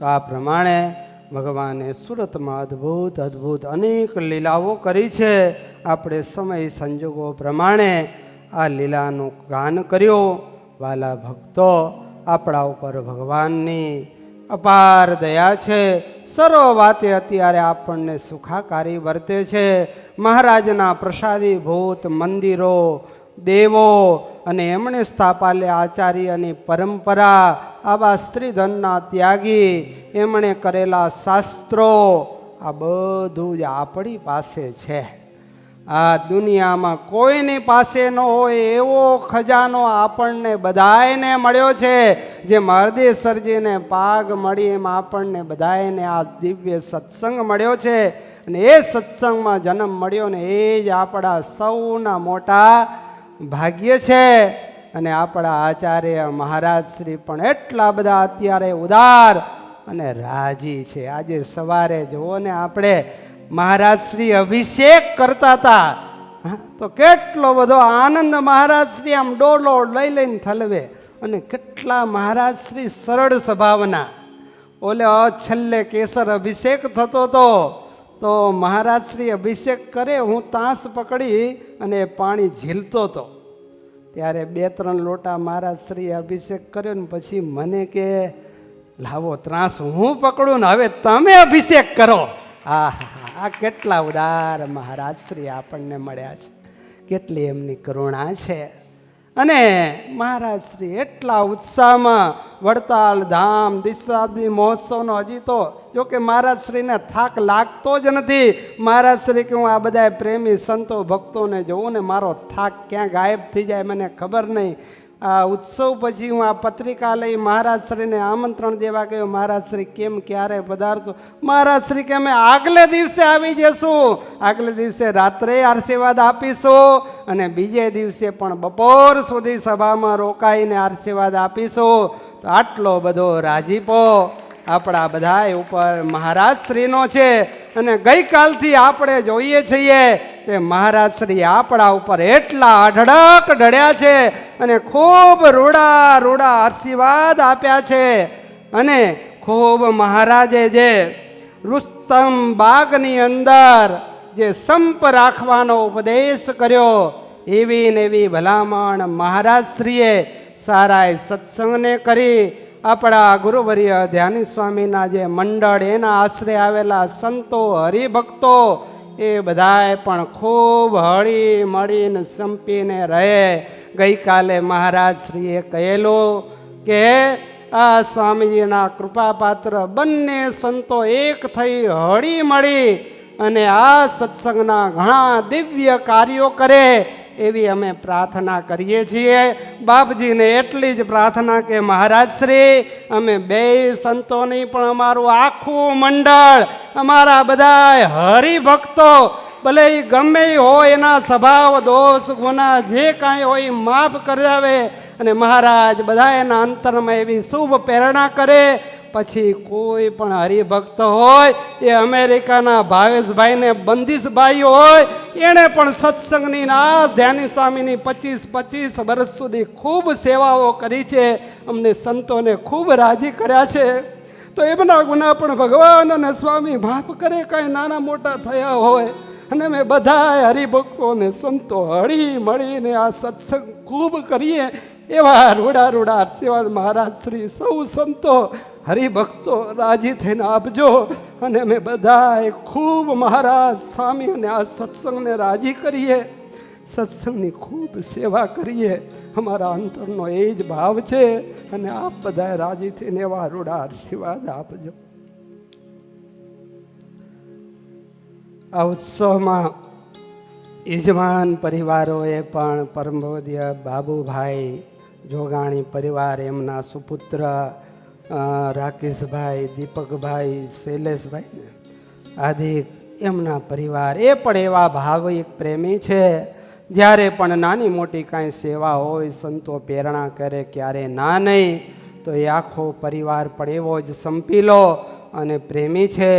તો આ પ્રમાણે ભગવાને સુરતમાં અદ્ભુત અદ્ભુત અનેક લીલાઓ કરી છે. આપણે સમય સંજોગો પ્રમાણે આ લીલાનું ગાન કર્યું. વાલા ભક્તો આપણા ઉપર ભગવાનની અપાર દયા છે. સર્વ વાતે અત્યારે આપણને સુખાકારી વર્તે છે. મહારાજના પ્રસાદી ભૂત મંદિરો દેવો અને એમણે સ્થાપાલે આચાર્યની પરંપરા આવા સ્ત્રીધનના ત્યાગી એમણે કરેલા શાસ્ત્રો આ બધું જ આપણી પાસે છે. આ દુનિયામાં કોઈની પાસે ન હોય એવો ખજાનો આપણને બધાયને મળ્યો છે, જે મહર્દેસરજીને પાગ મળી એમ આપણને બધાયને આ દિવ્ય સત્સંગ મળ્યો છે. અને એ સત્સંગમાં જન્મ મળ્યો ને એ જ આપણા સૌના મોટા ભાગ્ય છે. અને આપણા આચાર્ય મહારાજ શ્રી પણ એટલા બધા અત્યારે ઉદાર અને રાજી છે. આજે સવારે જુઓ ને આપણે મહારાજ શ્રી અભિષેક કરતા હતા. તો કેટલો બધો આનંદ મહારાજ શ્રી આમ ડોલો લઈ લઈને ઠલવે. અને કેટલા મહારાજ શ્રી સરળ સ્વભાવના. ઓલે છેલ્લે કેસર અભિષેક થતો હતો તો મહારાજ શ્રી અભિષેક કરે, હું તાંસ પકડી અને પાણી ઝીલતો હતો. ત્યારે બે ત્રણ લોટા મહારાજ શ્રી અભિષેક કર્યો ને પછી મને કે, લાવો ત્રાસ, હું પકડું ને હવે તમે અભિષેક કરો. આ આ કેટલા ઉદાર મહારાજ શ્રી આપણને મળ્યા છે. કેટલી એમની કરુણા છે. અને મહારાજ શ્રી એટલા ઉત્સાહમાં વડતાલ ધામ, દિશાબ્દી મહોત્સવનો હજી તો જો કે મહારાજ શ્રીને થાક લાગતો જ નથી. મહારાજ શ્રી કે હું આ બધા પ્રેમી સંતો ભક્તોને જોઉં ને મારો થાક ક્યાં ગાયબ થઈ જાય મને ખબર નહીં. આ ઉત્સવ પછી હું આ પત્રિકા લઈ મહારાજશ્રીને આમંત્રણ દેવા ગયો. મહારાજશ્રી કેમ ક્યારે પધારશો? મહારાજશ્રી કે અમે આગલે દિવસે આવી જશું. આગલે દિવસે રાત્રે આશીર્વાદ આપીશું અને બીજે દિવસે પણ બપોર સુધી સભામાં રોકાઈને આશીર્વાદ આપીશું. તો આટલો બધો રાજીપો આપણા બધા ઉપર મહારાજશ્રીનો છે. અને ગઈકાલથી આપણે જોઈએ છીએ કે મહારાજ શ્રી આપણા ઉપર એટલા અઢળક ઢળ્યા છે અને ખૂબ રૂડા રૂડા આશીર્વાદ આપ્યા છે. અને ખૂબ મહારાજે જે રુસ્તમ બાગની અંદર જે સંપ રાખવાનો ઉપદેશ કર્યો, એવી ને એવી ભલામણ મહારાજ શ્રીએ સારાએ સત્સંગને કરી. આપણા ગુરુવર્ય ધ્યાની સ્વામીના જે મંડળ, એના આશરે આવેલા સંતો, હરિભક્તો એ બધાએ પણ ખૂબ હળી મળીને સંપીને રહે. ગઈકાલે મહારાજ શ્રીએ કહેલું કે આ સ્વામીજીના કૃપાપાત્ર બંને સંતો એક થઈ હળી મળી અને આ સત્સંગના ઘણા દિવ્ય કાર્યો કરે. એવી અમે પ્રાર્થના કરીએ છીએ. બાપજીને એટલી જ પ્રાર્થના કે મહારાજ શ્રી, અમે બે સંતોની પણ અમારું આખું મંડળ, અમારા બધા હરિભક્તો, ભલે એ ગમે હોય એના સ્વભાવ, દોષ, ગુના, જે કાંઈ હોય માફ કરાવે અને મહારાજ બધા એના અંતરમાં એવી શુભ પ્રેરણા કરે. પછી કોઈ પણ હરિભક્ત હોય, એ અમેરિકાના ભાવેશભાઈને બંદીશભાઈ હોય, એણે પણ સત્સંગની ના ધ્યાની સ્વામીની પચીસ પચીસ વર્ષ સુધી ખૂબ સેવાઓ કરી છે, અમને સંતોને ખૂબ રાજી કર્યા છે. તો એમના ગુના પણ ભગવાન અને સ્વામી માફ કરે, કાંઈ નાના મોટા થયા હોય. અને અમે બધા હરિભક્તોને સંતો હળી મળીને આ સત્સંગ ખૂબ કરીએ. એવા રૂડા રૂડા આશીર્વાદ મહારાજ શ્રી સૌ સંતો હરિભક્તો રાજી થઈને આપજો. અને અમે બધાએ ખૂબ મહારાજ સ્વામી અને આ સત્સંગને રાજી કરીએ. સત્સંગની ખૂબ સેવા કરીએ. અમારા અંતરનો એ જ ભાવ છે. અને આપ બધાએ રાજી થઈને એવા રૂડા આશીર્વાદ આપજો. આ ઉત્સવમાં યજમાન પરિવારોએ પણ પરમોદ્ય બાબુભાઈ જોગાણી પરિવાર, એમના સુપુત્ર રાકેશભાઈ, દીપકભાઈ શૈલેષભાઈ ને આદિ એમના પરિવાર, એ પણ એવા ભાવિક પ્રેમી છે. જ્યારે પણ નાની મોટી કાંઈ સેવા હોય, સંતો પ્રેરણા કરે, ક્યારે ના નહીં, તો એ આખો પરિવાર પણ એવો જ સંપીલો અને પ્રેમી છે.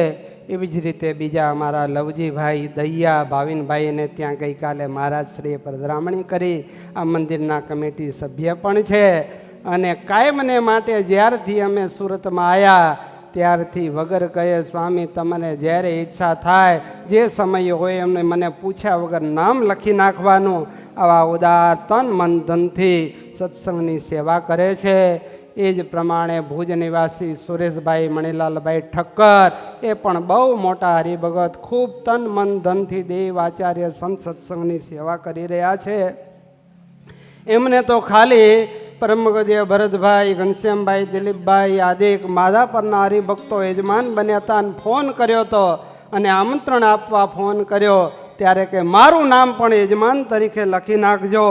એવી જ રીતે બીજા અમારા લવજીભાઈ દૈયા ભાવિનભાઈને ત્યાં ગઈકાલે મહારાજશ્રીએ પધરામણી કરી. આ મંદિરના કમિટી સભ્ય પણ છે અને કાયમને માટે જ્યારથી અમે સુરતમાં આવ્યા ત્યારથી વગર કહે, સ્વામી, તમને જ્યારે ઈચ્છા થાય, જે સમય હોય એમને મને પૂછ્યા વગર નામ લખી નાખવાનું. આવા ઉદાર તન મન સત્સંગની સેવા કરે છે. એ જ પ્રમાણે ભુજ નિવાસી સુરેશભાઈ મણિલાલભાઈ ઠક્કર એ પણ બહુ મોટા હરિભગત, ખૂબ તન મન ધનથી દેવ આચાર્ય સંત સત્સંગની સેવા કરી રહ્યા છે. એમને તો ખાલી પરમગદીય ભરતભાઈ, ઘનશ્યામભાઈ, દિલીપભાઈ આદિક માધાપરના હરિભક્તો યજમાન બન્યા હતા અને ફોન કર્યો હતો અને આમંત્રણ આપવા ફોન કર્યો. ત્યારે કે મારું નામ પણ યજમાન તરીકે લખી નાખજો.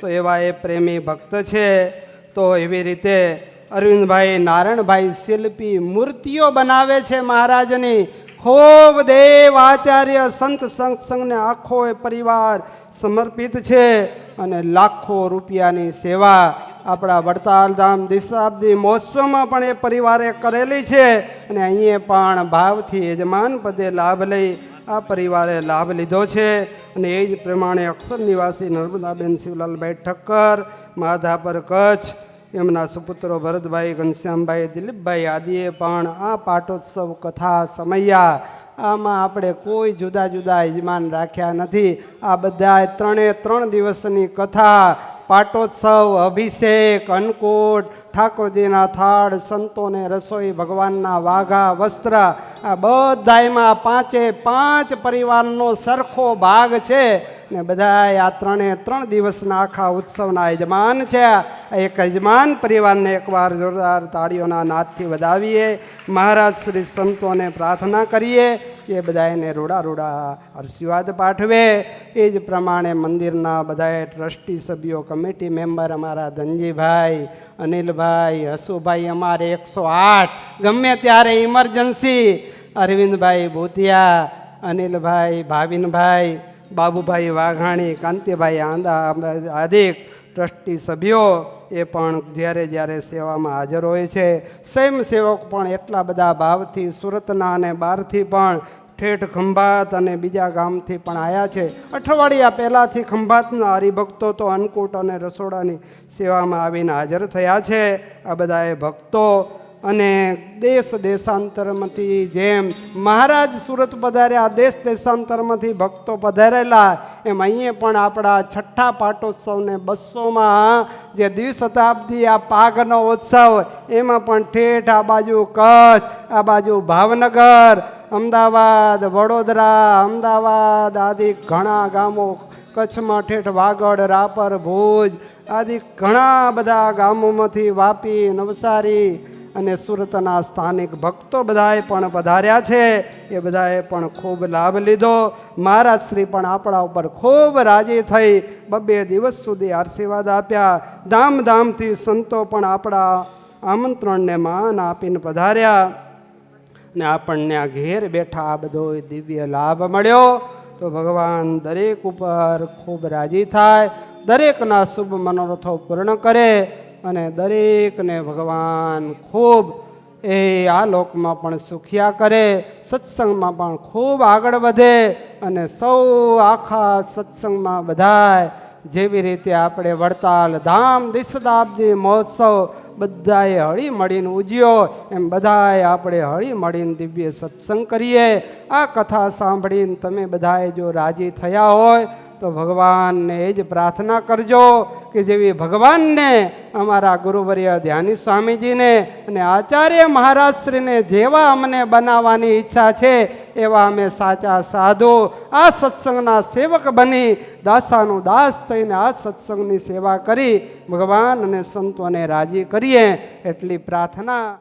તો એવા એ પ્રેમી ભક્ત છે. તો એવી રીતે અરવિંદભાઈ નારાયણભાઈ શિલ્પી મૂર્તિઓ બનાવે છે મહારાજની. ખૂબ દેવ આચાર્ય સંત સત્સંગને આખો એ પરિવાર સમર્પિત છે અને લાખો રૂપિયાની સેવા આપણા વડતાલ ધામ દિશાબ્દી મહોત્સવમાં પણ એ પરિવારે કરેલી છે. અને અહીંયા પણ ભાવથી યજમાન પદે લાભ લઈ આ પરિવારે લાભ લીધો છે અને એ જ પ્રમાણે અક્ષર નિવાસી નર્મદાબેન શિવલાલભાઈ ઠક્કર, માધાપર કચ્છ, એમના સુપુત્રો ભરતભાઈ, ઘનશ્યામભાઈ, દિલીપભાઈ આદિએ પણ આ પાટોત્સવ કથા સમૈયા. આમાં આપણે કોઈ જુદા જુદા યજમાન રાખ્યા નથી. આ બધા ત્રણે ત્રણ દિવસની કથા પાટોત્સવ, અભિષેક, અન્નકૂટ, ઠાકોરજીના થાળ, સંતોને રસોઈ, ભગવાનના વાઘા, વસ્ત્ર, આ બધામાં પાંચે પાંચ પરિવારનો સરખો ભાગ છે. ને બધા આ ત્રણે ત્રણ દિવસના આખા ઉત્સવના યજમાન છે. એક યજમાન પરિવારને એકવાર જોરદાર તાળીઓના નાદથી વધાવીએ. મહારાજ શ્રી સંતોને પ્રાર્થના કરીએ એ બધાને રૂડા રૂડા આશીર્વાદ પાઠવે. એ જ પ્રમાણે મંદિરના બધાએ ટ્રસ્ટી સભ્યો, કમિટી મેમ્બર અમારા ધનજીભાઈ, અનિલભાઈ, હસુભાઈ અમારે એકસો આઠ. ગમે ત્યારે ઇમરજન્સી, અરવિંદભાઈ ભૂતિયા, અનિલભાઈ ભાવિનભાઈ બાબુભાઈ વાઘાણી, કાંતિભાઈ આંદા આદિક ટ્રસ્ટી સભ્યો એ પણ જ્યારે જ્યારે સેવામાં હાજર હોય છે. સ્વયંસેવક પણ એટલા બધા ભાવથી સુરતના અને બહારથી પણ ઠેઠ ખંભાત અને બીજા ગામથી પણ આવ્યા છે. અઠવાડિયા પહેલાંથી ખંભાતના હરિભક્તો તો અન્નકૂટ અને રસોડાની સેવામાં આવીને હાજર થયા છે. આ બધાએ ભક્તો અને દેશ દેશાંતરમાંથી જેમ મહારાજ સુરત પધાર્યા દેશ દેશાંતરમાંથી ભક્તો પધારેલા, એમ અહીંયા પણ આપણા છઠ્ઠા પાટોત્સવને બસોમાં જે દ્વિશતાબ્દી, આ પાઘનો ઉત્સવ, એમાં પણ ઠેઠ આ બાજુ કચ્છ, આ બાજુ ભાવનગર, અમદાવાદ, વડોદરા, અમદાવાદ આદિ ઘણા ગામો, કચ્છમાં ઠેઠ વાગડ, રાપર, ભુજ, આદિ ઘણા બધા ગામોમાંથી વાપી, નવસારી અને સુરતના સ્થાનિક ભક્તો બધાએ પણ પધાર્યા છે. એ બધાએ પણ ખૂબ લાભ લીધો. મહારાજ શ્રી પણ આપણા ઉપર ખૂબ રાજી થઈ બબે દિવસ સુધી આશીર્વાદ આપ્યા. ધામધામથી સંતો પણ આપણા આમંત્રણને માન આપીને પધાર્યા. ને આપણને આ ઘેર બેઠા આ બધો દિવ્ય લાભ મળ્યો. તો ભગવાન દરેક ઉપર ખૂબ રાજી થાય. દરેકના શુભ મનોરથો પૂર્ણ કરે. અને દરેકને ભગવાન ખૂબ એ આ લોકમાં પણ સુખિયા કરે, સત્સંગમાં પણ ખૂબ આગળ વધે અને સૌ આખા સત્સંગમાં બધાય જેવી રીતે આપણે વડતાલ ધામ દિશદાબ્દી મહોત્સવ બધાએ હળી મળીને ઉજ્યો, એમ બધાએ આપણે હળી મળીને દિવ્ય સત્સંગ કરીએ. આ કથા સાંભળીને તમે બધાએ જો રાજી થયા હોય તો ભગવાનને એ જ પ્રાર્થના કરજો કે જેવી ભગવાનને અમારા ગુરુવર્ય ધ્યાની સ્વામીજીને અને આચાર્ય મહારાજશ્રીને જેવા અમને બનાવવાની ઈચ્છા છે, એવા અમે સાચા સાધુ, આ સત્સંગના સેવક બની, દાસાનું દાસ થઈને આ સત્સંગની સેવા કરી, ભગવાન અને સંતોને રાજી કરીએ, એટલી પ્રાર્થના